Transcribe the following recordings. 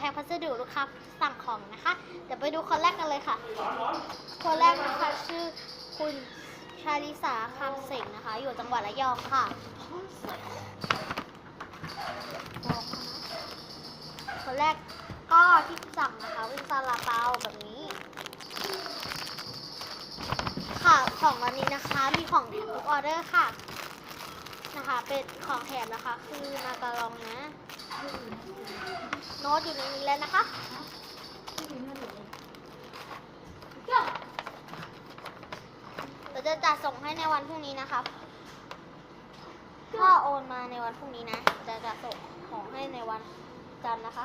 แพ็คพัสดุลูกค้าสั่งของนะคะ เดี๋ยวไปดูคนแรกกันเลยค่ะ คนแรกนะคะชื่อคุณชาลิสาคำเสงนะคะ อยู่จังหวัดระยองค่ะคนแรกก็ที่สั่งนะคะเป็นซาลาเปาแบบนี้ ค่ะของวันนี้นะคะมีของแถมทุกออเดอร์ค่ะนะคะ เป็นของแถมนะคะ คือมาการองนะ โน้ตอยู่ในนี้แล้วนะคะเราจะจัดส่งให้ในวันพรุ่งนี้นะคะถ้าโอนมาในวันพรุ่งนี้นะ จะจัดส่งของให้ในวันจันทร์นะคะ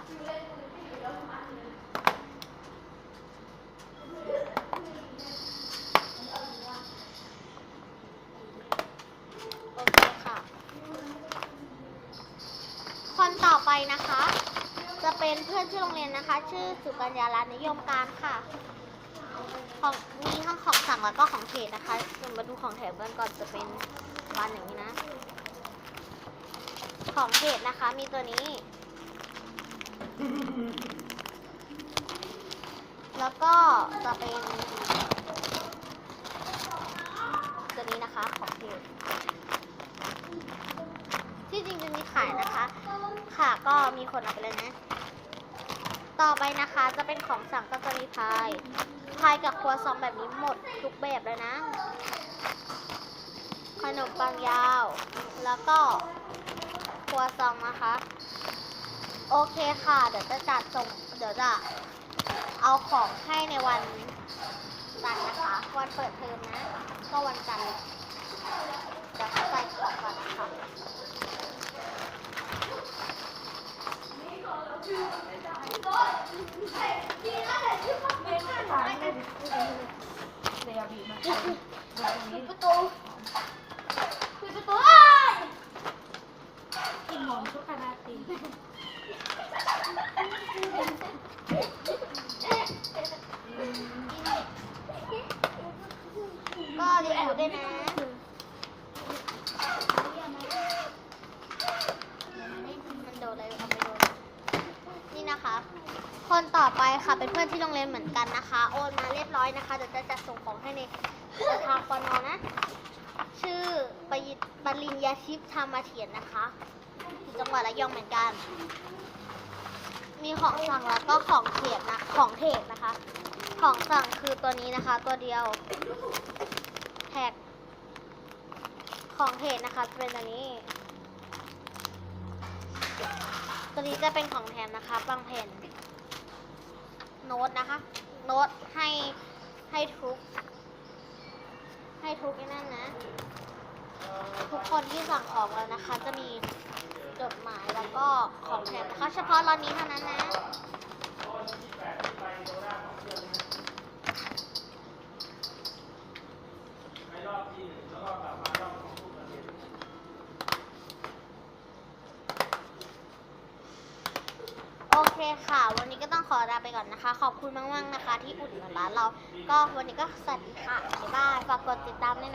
โอเคค่ะ คน ต่อไปนะคะ จะเป็นเพื่อนที่โรงเรียนนะคะ ชื่อสุกัญญาลานิยมการค่ะ ของมีทั้งของสั่งแล้วก็ของเทรดนะคะเรามาดูของแถมกันก่อนจะเป็นบานอย่างนี้นะ ของเทรดนะคะมีตัวนี้ แล้วก็จะเป็นตัวนี้นะคะของเทรด ที่จริงจะมีขายนะคะ ค่ะก็มีคนเอาไปเลยนะ ต่อไปนะคะจะเป็นของสั่งก็จะมีพายพายกับครัวซองแบบนี้หมดทุกแบบเลยนะ ขนมปังยาว แล้วก็ครัวซองนะคะ โอเคค่ะ เดี๋ยวจะจัดส่งเดี๋ยวจะเอาของให้ในวันจันทร์นะคะ วันเปิดเทอมนะ ก็วันจันทร์เดี๋ยวใส่ของก่อนค่ะเรียบีมาแบบนี้ประ ตูปิดประตูเอ้ย กินหอมชุกคาราตี ก็รีวิวด้วยนะ มันโดนอะไรเอาไปโดน นี่นะคะ คนต่อไปค่ะเป็นเพื่อนที่โรงเรียนเหมือนกันนะคะ โอนมาเรียบร้อยนะคะเดี๋ยวจะจัดส่งของให้ในทางปนนะ ชื่อปยิปริญญาทิพธรรมเถียนนะคะอยู่จังหวัดระยองเหมือนกัน มีของสั่งแล้วก็ของเทรดนะของเทรดนะคะ ของสั่งคือตัวนี้นะคะ ตัวเดียวแท็กของเทรดนะคะเป็นตัวนี้ตัวนี้จะเป็นของแถมนะคะบางแผ่น โน้ตนะคะ โน้ตให้ให้ทุก ให้ทุกนั่นนะ ทุกคนที่สั่งของแล้วนะคะ จะมีจดหมายแล้วก็ของแถมนะคะ เฉพาะร้านนี้เท่านั้นนะ ค่ะ วันนี้ก็ต้องขอลาไปก่อนนะคะ ขอบคุณมากๆนะคะ ที่อุดหนุนร้านเรา ก็วันนี้ก็สวัสดีค่ะบ๊ายบายฝากกดติดตามด้วยนะ